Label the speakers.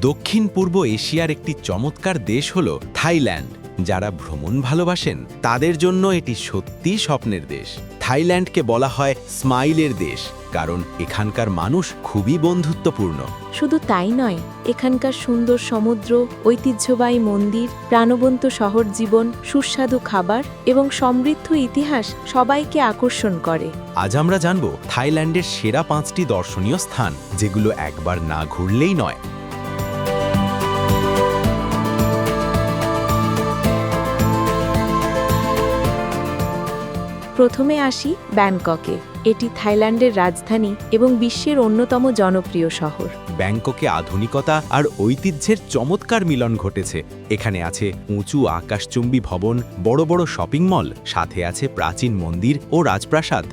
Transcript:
Speaker 1: দক্ষিণ পূর্ব এশিয়ার একটি চমৎকার দেশ হল থাইল্যান্ড। যারা ভ্রমণ ভালোবাসেন তাদের জন্য এটি সত্যি স্বপ্নের দেশ। থাইল্যান্ডকে বলা হয় স্মাইলের দেশ কারণ এখানকার মানুষ খুবই বন্ধুত্বপূর্ণ।
Speaker 2: শুধু তাই নয় এখানকার সুন্দর সমুদ্র ঐতিহ্যবাহী মন্দির প্রাণবন্ত শহর জীবন সুস্বাদু খাবার এবং সমৃদ্ধ ইতিহাস সবাইকে আকর্ষণ করে।
Speaker 1: আজ আমরা জানব থাইল্যান্ডের সেরা পাঁচটি দর্শনীয় স্থান যেগুলো একবার না ঘুরলেই নয়।
Speaker 2: প্রথমে আসি ব্যাংককে। এটি থাইল্যান্ডের রাজধানী এবং বিশ্বের অন্যতম জনপ্রিয় শহর।
Speaker 1: ব্যাংককে আধুনিকতা আর ঐতিহ্যের চমৎকার মিলন ঘটেছে। এখানে আছে উঁচু আকাশচুম্বী ভবন, বড় বড় শপিং মল, সাথে আছে প্রাচীন মন্দির ও রাজপ্রাসাদ।